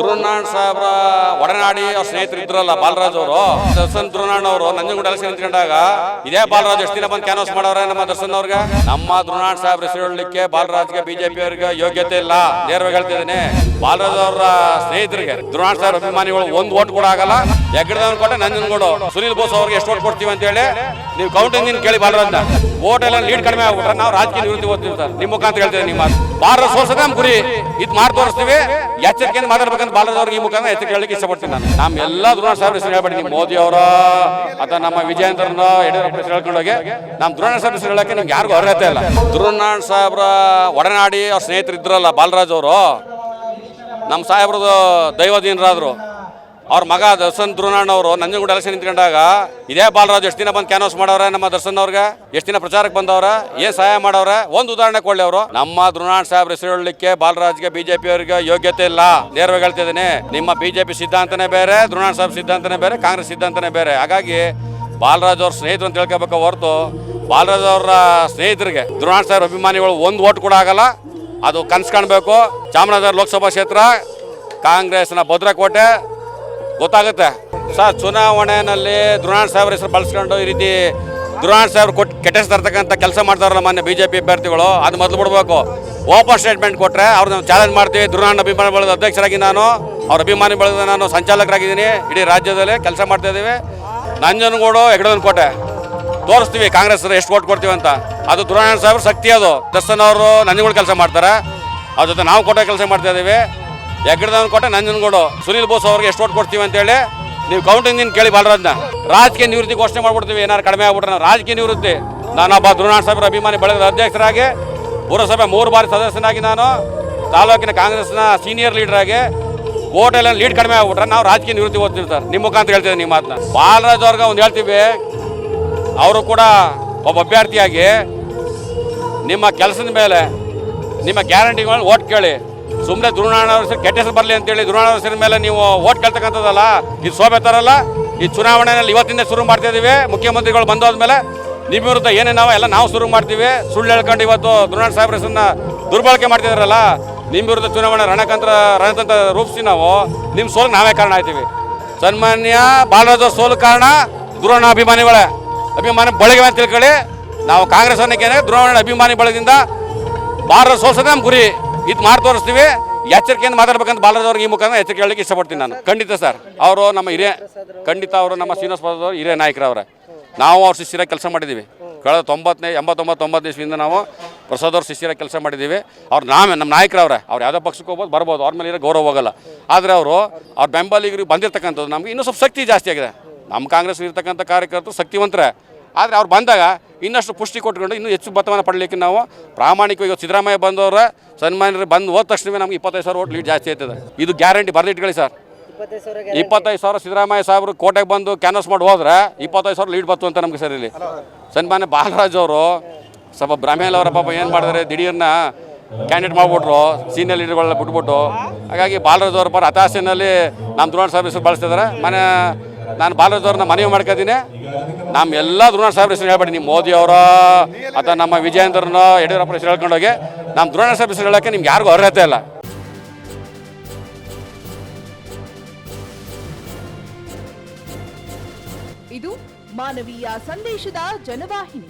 ಧ್ರುವನಾಳ್ ಸಾಹೇಬ್ರ ಒಡನಾಡಿ ಅವ್ರ ಸ್ನೇಹಿತರು ಇದ್ರಲ್ಲ ಬಾಲರಾಜ್ ಅವರು. ದರ್ಶನ್ ಧ್ರುವನಾಳ್ ಅವರು ನಂಜನಗೂಡ ಎಲೆಕ್ಷನ್ ಇದೇ ಬಾಲರಾಜ್ ಎಷ್ಟು ದಿನ ಬಂದು ಕ್ಯಾನ್ವಾಸ್ ಮಾಡವ್ರೆ ನಮ್ಮ ದರ್ಶನ್ ಅವ್ರಿಗೆ? ನಮ್ಮ ಧ್ರುವನಾಳ್ ಸಾಹೇಬ್ರ ಹೆಸರು ಹೇಳಲಿಕ್ಕೆ ಬಾಲರಾಜ್ಗೆ ಬಿಜೆಪಿ ಅವ್ರಿಗೆ ಯೋಗ್ಯತೆ ಇಲ್ಲ. ನೇರವಾಗಿ ಹೇಳ್ತಿದ್ದೀನಿ. ಬಾಲರಾಜ್ ಅವರ ಸ್ನೇಹಿತರಿಗೆ ಧ್ರುವನಾಳ್ ಸಾಹೇಬ್ರ ಅಭಿಮಾನಿಗಳು ಒಂದು ಓಟ್ ಕೂಡ ಆಗಲ್ಲ. ಹೆಗ್ಗಡದವನ್ ಕೊಟ್ಟೆ ನಂಜನಗೂಡು. ಸುನೀಲ್ ಬೋಸ್ ಅವ್ರಿಗೆ ಎಷ್ಟು ಓಟ್ ಕೊಡ್ತೀವಿ ಅಂತ ಹೇಳಿ ನೀವು ಕೌಂಟಿಂಗ್ ಕೇಳಿ ಬಾಲರಾಜ್ನ. ಓಟ್ ಎಲ್ಲ ಲೀಡ್ ಕಡಿಮೆ ಆಗ್ಬಿಟ್ರೆ ನಾವು ರಾಜಕೀಯ ನಿವೃತ್ತಿ ಓದ್ತೀವಿ ಸರ್. ನಿಮ್ಮ ಮುಖಾಂತರ ಹೇಳ್ತೀವಿ ನಿಮ್ಮ ಬಾರ ಸೋಲ್ಸೋದೇ ನಮ್ಮ ಗುರಿ. ಇದು ಮಾಡಿ ತೋರಿಸ್ತೀವಿ. ಎಚ್ಚರಿಕೆಯಿಂದ ಮಾತಾಡ್ಬೇಕಂತ ಬಾಲರಾಜ್ ಅವ್ರಿಗೆ ಈ ಮುಖಾಂತರ ಎತ್ತಿ ಕೇಳಲಿಕ್ಕೆ ಇಷ್ಟಪಡ್ತೀನಿ ನಾನು. ನಮ್ಮ ಎಲ್ಲ ದ್ರೋಣ ಸಾಹೇಬ್ರ ಹೆಸರು ಹೇಳ್ಬೇಡಿ ಮೋದಿ ಅವರ, ಅಥವಾ ನಮ್ಮ ವಿಜಯೇಂದ್ರನ, ಯಡಿಯೂರಪ್ಪ ಹೆಸರು ಹೇಳ್ಕೊಂಡೋಗಿ ನಮ್ಮ ದ್ರೋಣ ಸಾಹೇಬ್ರ ಹೆಸರು ಹೇಳಕ್ಕೆ ನಿಮ್ಗೆ ಯಾರಿಗೂ ಅರ್ಹತೆ ಇಲ್ಲ. ಧ್ರುವನಾಳ್ ಸಾಹೇಬ್ರ ಒಡನಾಡಿ ಅವ್ರ ಸ್ನೇಹಿತರು ಇದ್ರಲ್ಲ ಬಾಲರಾಜ್ ಅವರು ನಮ್ಮ ಸಾಹೇಬ್ರದ್ದು ದೈವದೀನರಾದ್ರು. ಅವ್ರ ಮಗ ದರ್ಶನ್ ಧ್ರುವನಾಳ್ ಅವರು, ನಂಜನಗೂಡ ಎಲೆಕ್ಷನ್ ನಿಂತ್ಕೊಂಡಾಗ ಇದೇ ಬಾಲರಾಜ್ ಎಷ್ಟು ದಿನ ಬಂದು ಕ್ಯಾನ್ವಾಸ್ ಮಾಡವ್ರೆ ನಮ್ಮ ದರ್ಶನ್ ಅವ್ರಿಗೆ? ಎಷ್ಟು ದಿನ ಪ್ರಚಾರಕ್ಕೆ ಬಂದವ್ರ? ಏನ್ ಸಹಾಯ ಮಾಡವ್ರೆ ಒಂದು ಉದಾಹರಣೆ ಕೊಡ್ಲಿ ಅವರು. ನಮ್ಮ ಧ್ರುವನಾಳ್ ಸಾಹೇಬ್ರ ಹೆಸರು ಹೇಳಲಿಕ್ಕೆ ಬಾಲರಾಜ್ಗೆ ಬಿಜೆಪಿ ಅವರಿಗೆ ಯೋಗ್ಯತೆ ಇಲ್ಲ. ನೇರವಾಗಿ ಹೇಳ್ತಿದ್ದೀನಿ, ನಿಮ್ಮ ಬಿಜೆಪಿ ಸಿದ್ಧಾಂತನೇ ಬೇರೆ ಧ್ರುವನಾಳ್ ಸಾಹೇಬ್ ಸಿದ್ಧಾಂತನೇ ಬೇರೆ, ಕಾಂಗ್ರೆಸ್ ಸಿದ್ಧಾಂತನೇ ಬೇರೆ. ಹಾಗಾಗಿ ಬಾಲರಾಜ್ ಅವ್ರ ಸ್ನೇಹಿತರು ಅಂತ ಹೇಳ್ಕೋಬೇಕು ಹೊರತು, ಬಾಲರಾಜ್ ಅವರ ಸ್ನೇಹಿತರಿಗೆ ಧ್ರುವನಾಳ್ ಸಾಹೇಬ್ ಅಭಿಮಾನಿಗಳು ಒಂದು ಓಟ್ ಕೂಡ ಆಗಲ್ಲ. ಅದು ಕನ್ಸ್ಕೊಳ್ಬೇಕು ಚಾಮರಾಜನಗರ ಲೋಕಸಭಾ ಕ್ಷೇತ್ರ, ಕಾಂಗ್ರೆಸ್ನ ಭದ್ರಕೋಟೆ ಗೊತ್ತಾಗುತ್ತೆ. ಸರ್ ಚುನಾವಣೆಯಲ್ಲಿ ದುರಾಣ್ ಸಾಹೇಬ್ರ ಹೆಸರು ಬಳಸ್ಕೊಂಡು ಈ ರೀತಿ ದುರಾಣ್ ಸಾಹೇಬ್ರು ಕೊಟ್ಟು ಕೆಟ್ಟ ತರ್ತಕ್ಕಂಥ ಕೆಲಸ ಮಾಡ್ತಾರಲ್ಲ ಮಾನ್ಯ ಬಿ ಜೆ ಪಿ ಅಭ್ಯರ್ಥಿಗಳು, ಅದು ಮೊದಲು ಬಿಡಬೇಕು. ಓಪನ್ ಸ್ಟೇಟ್ಮೆಂಟ್ ಕೊಟ್ಟರೆ ಅವ್ರನ್ನ ಚಾಲೆಂಜ್ ಮಾಡ್ತೀವಿ. ದುರಾಣ್ ಅಭಿಮಾನಿ ಬಳಗದ ಅಧ್ಯಕ್ಷರಾಗಿ ನಾನು, ಅವ್ರ ಅಭಿಮಾನಿ ಬಳಗದ ನಾನು ಸಂಚಾಲಕರಾಗಿದ್ದೀನಿ. ಇಡೀ ರಾಜ್ಯದಲ್ಲಿ ಕೆಲಸ ಮಾಡ್ತಾ ಇದ್ದೀವಿ. ನಂಜನಗೂಡು ಹೆಗಡದನ್ ಕೋಟೆ ತೋರಿಸ್ತೀವಿ ಕಾಂಗ್ರೆಸ್ ಎಷ್ಟು ಓಟ್ ಕೊಡ್ತೀವಿ ಅಂತ. ಅದು ದುರಾಣ್ ಸಾಹೇಬ್ರ ಶಕ್ತಿ ಅದು. ದರ್ಶನ್ ಅವರು ನಂಜನಗೂಡು ಕೆಲಸ ಮಾಡ್ತಾರೆ. ಅವ್ರ ಜೊತೆ ನಾವು ಕೊಟ್ಟೆ ಕೆಲಸ ಮಾಡ್ತಾ ಇದ್ದೀವಿ. ಹೆಗ್ಗಡದವನ್ ಕೊಟ್ಟ ನಂಜನಗೂಡು ಸುನೀಲ್ ಬೋಸ್ ಅವ್ರಿಗೆ ಎಷ್ಟು ಓಟ್ ಕೊಡ್ತೀವಿ ಅಂತೇಳಿ ನೀವು ಕೌಂಟಿಂಗ್ ನಿನ್ ಕೇಳಿ ಬಾಲರಾಜ್ನ. ರಾಜಕೀಯ ನಿವೃತ್ತಿ ಘೋಷಣೆ ಮಾಡ್ಬಿಡ್ತೀವಿ, ಏನಾರು ಕಡಿಮೆ ಆಗ್ಬಿಟ್ರೆ ರಾಜಕೀಯ ನಿವೃತ್ತಿ. ನಾನೊಬ್ಬ ಧ್ರುವನಾಥ್ ಸಾಹೇಬ್ರ ಅಭಿಮಾನಿ ಬಳಗದ ಅಧ್ಯಕ್ಷರಾಗಿ, ಪುರಸಭೆ ಮೂರು ಬಾರಿ ಸದಸ್ಯನಾಗಿ ನಾನು, ತಾಲೂಕಿನ ಕಾಂಗ್ರೆಸ್ನ ಸೀನಿಯರ್ ಲೀಡರ್ ಆಗಿ ಕೋಟೆಲ್ಲ ಲೀಡ್ ಕಡಿಮೆ ಆಗ್ಬಿಟ್ರೆ ನಾವು ರಾಜಕೀಯ ನಿವೃತ್ತಿ ಓದ್ತೀವಿ ಸರ್. ನಿಮ್ಮ ಮುಖಾಂತರ ಹೇಳ್ತೀವಿ ನಿಮ್ಮ ಮಾತನ್ನ. ಬಾಲರಾಜ್ ಅವ್ರಿಗೆ ಒಂದು ಹೇಳ್ತೀವಿ, ಅವರು ಕೂಡ ಒಬ್ಬ ಅಭ್ಯರ್ಥಿಯಾಗಿ ನಿಮ್ಮ ಕೆಲಸದ ಮೇಲೆ ನಿಮ್ಮ ಗ್ಯಾರಂಟಿಗಳನ್ನ ಓಟ್ ಕೇಳಿ. ಸುಮ್ಮನೆ ಹೆಸರು ಕೆಟ್ಟ ಹೆಸರು ಬರಲಿ ಅಂತೇಳಿ ಹೆಸರಿನ ಮೇಲೆ ನೀವು ಓಟ್ ಕೇಳ್ತಕ್ಕಂಥದ್ದಲ್ಲ ಇದು ಶೋಭೆ ತರಲ್ಲ ಈ ಚುನಾವಣೆಯಲ್ಲಿ ಇವತ್ತಿಂದ ಶುರು ಮಾಡ್ತಾ ಇದ್ದೀವಿ ಮುಖ್ಯಮಂತ್ರಿಗಳು ಬಂದೋದ್ಮೇಲೆ ನಿಮ್ಮ ವಿರುದ್ಧ ಏನೇನಾವ ಎಲ್ಲ ನಾವು ಶುರು ಮಾಡ್ತೀವಿ. ಸುಳ್ಳು ಹೇಳ್ಕೊಂಡು ಇವತ್ತು ದುರುಣಾಣ ಸಾಹೇಬ್ರ ಹೆಸರನ್ನ ದುರ್ಬಳಕೆ ಮಾಡ್ತಿದಾರಲ್ಲ, ನಿಮ್ಮ ವಿರುದ್ಧ ಚುನಾವಣೆ ರಣತಂತ್ರ ರಣತಂತ್ರ ರೂಪಿಸಿ ನಾವು, ನಿಮ್ಮ ಸೋಲು ನಾವೇ ಕಾರಣ ಆಯ್ತೀವಿ. ಸನ್ಮಾನ್ಯ ಬಾಲರಾಜ ಸೋಲು ಕಾರಣ ಧ್ರುವಣ ಅಭಿಮಾನಿಗಳೇ. ಅಭಿಮಾನಿ ಬಳಗಿವೆ ಅಂತ ತಿಳ್ಕೊಳ್ಳಿ. ನಾವು ಕಾಂಗ್ರೆಸ್ ಅನ್ನಕ್ಕೆ ಧ್ರುವಣ ಅಭಿಮಾನಿ ಬಳಗದಿಂದ ಭಾರತ ಸೋಲ್ಸೋದೇ ನಮ್ಮ ಗುರಿ. ಇದು ಮಾಡಿ ತೋರಿಸ್ತೀವಿ. ಎಚ್ಚರಿಕೆಯಿಂದ ಮಾತಾಡ್ಬೇಕಂತ ಬಾಲರಾಜವ್ರಿಗೆ ಈ ಮುಖಾಂತರ ಎಚ್ಚರಿಕೆ ಹೇಳಲಿಕ್ಕೆ ಇಷ್ಟಪಡ್ತೀನಿ ನಾನು. ಖಂಡಿತ ಸರ್. ಅವರು ನಮ್ಮ ಹಿರಿಯ, ಖಂಡಿತ ಅವರು ನಮ್ಮ ಶ್ರೀನಿವಾಸ ಪ್ರಸಾದ್ ಹಿರಿಯ ನಾಯಕರವ್ರೆ. ನಾವು ಅವ್ರ ಶಿಷ್ಯರಾಗಿ ಕೆಲಸ ಮಾಡಿದ್ದೀವಿ. ಕಳೆದ ತೊಂಬತ್ತನೇ ಎಂಬತ್ತೊಂಬತ್ತು ತೊಂಬತ್ತು ದಿವಸದಿಂದ ನಾವು ಪ್ರಸಾದ್ ಅವ್ರ ಶಿಷ್ಯರಾಗಿ ಕೆಲಸ ಮಾಡಿದ್ದೀವಿ. ಅವ್ರು ನಾವೇ, ನಮ್ಮ ನಾಯಕರವ್ರೆ. ಅವ್ರು ಯಾವುದೋ ಪಕ್ಷಕ್ಕೆ ಹೋಗ್ಬೋದು, ಬರ್ಬೋದು. ಅವ್ರ ಮೇಲೆ ಗೌರವ ಹೋಗಲ್ಲ. ಆದರೆ ಅವರು, ಅವ್ರ ಬೆಂಬಲಿಗರಿಗೆ ಬಂದಿರತಕ್ಕಂಥದ್ದು ನಮಗೆ ಇನ್ನೂ ಸ್ವಲ್ಪ ಶಕ್ತಿ ಜಾಸ್ತಿ ಆಗಿದೆ. ನಮ್ಮ ಕಾಂಗ್ರೆಸ್ ಇರ್ತಕ್ಕಂಥ ಕಾರ್ಯಕರ್ತರು ಶಕ್ತಿವಂತರೇ. ಆದರೆ ಅವ್ರು ಬಂದಾಗ ಇನ್ನಷ್ಟು ಪುಷ್ಟಿ ಕೊಟ್ಕೊಂಡು ಇನ್ನೂ ಹೆಚ್ಚು ಮತವನ್ನು ಪಡಲಿಕ್ಕೆ ನಾವು ಪ್ರಾಮಾಣಿಕವಾಗಿ ಸಿದ್ದರಾಮಯ್ಯ ಬಂದವರ ಸನ್ಮಾನ್ಯರು ಬಂದು ಹೋದ ತಕ್ಷಣವೇ ನಮ್ಗೆ ಇಪ್ಪತ್ತೈದು ಸಾವಿರ ಓಟ್ ಲೀಡ್ ಜಾಸ್ತಿ ಆಯ್ತದೆ. ಇದು ಗ್ಯಾರಂಟಿ ಬರೆದಿಟ್ಕೊಳ್ಳಿ ಸರ್. ಇಪ್ಪತ್ತೈದು ಸಾವಿರ ಸಿದ್ದರಾಮಯ್ಯ ಸಾಹೇಬರು ಕೋಟೆಗೆ ಬಂದು ಕ್ಯಾನ್ವಸ್ ಮಾಡಿ ಹೋದ್ರೆ ಇಪ್ಪತ್ತೈದು ಸಾವಿರ ಲೀಡ್ ಬತ್ತು ಅಂತ ನಮ್ಗೆ ಸರ್ ಇಲ್ಲಿ. ಸನ್ಮಾನ್ಯ ಬಾಲರಾಜ್ ಅವರು ಸ್ವಲ್ಪ ಬ್ರಾಹ್ಮಣ ಅವರ ಪಾಪ ಏನು ಮಾಡಿದ್ರೆ ದಿಢೀರ್ನ ಕ್ಯಾಂಡಿಡೇಟ್ ಮಾಡಿಬಿಟ್ರು ಸೀನಿಯರ್ ಲೀಡರ್ಗಳನ್ನ ಬಿಟ್ಬಿಟ್ಟು. ಹಾಗಾಗಿ ಬಾಲರಾಜ್ ಅವ್ರ ಪರ ಹತಾಶೆನಲ್ಲಿ ನಮ್ಮ ದ್ರೋಣ ಸರ್ವಿಸ್ ಬಳಸ್ತಿದ್ದಾರೆ ಮನೆ ನಾನು ಬಾಲರಾಜ್ ಅವ್ರನ್ನ ಮನವಿ ಮಾಡ್ಕೊತೀನಿ. ನಮ್ಮ ಎಲ್ಲ ದ್ರೋಣ ಸಾಹೇಬ್ರ ಹೆಸರು ಹೇಳ್ಬೇಡಿ ನಿಮ್ಮ ಮೋದಿ ಅವರ ಅಥವಾ ನಮ್ಮ ವಿಜಯೇಂದ್ರನ ಯಡಿಯೂರಪ್ಪ ಹೆಸರು ಹೇಳ್ಕೊಂಡೋಗಿ ನಮ್ಮ ಧ್ರುವಣ ಸಾಹೇಬ್ ಹೆಸರು ಹೇಳೋಕ್ಕೆ ನಿಮ್ಗೆ ಯಾರಿಗೂ ಅರ್ಹತೆ ಇಲ್ಲ. ಇದು ಮಾನವೀಯ ಸಂದೇಶದ ಜನವಾಹಿನಿ.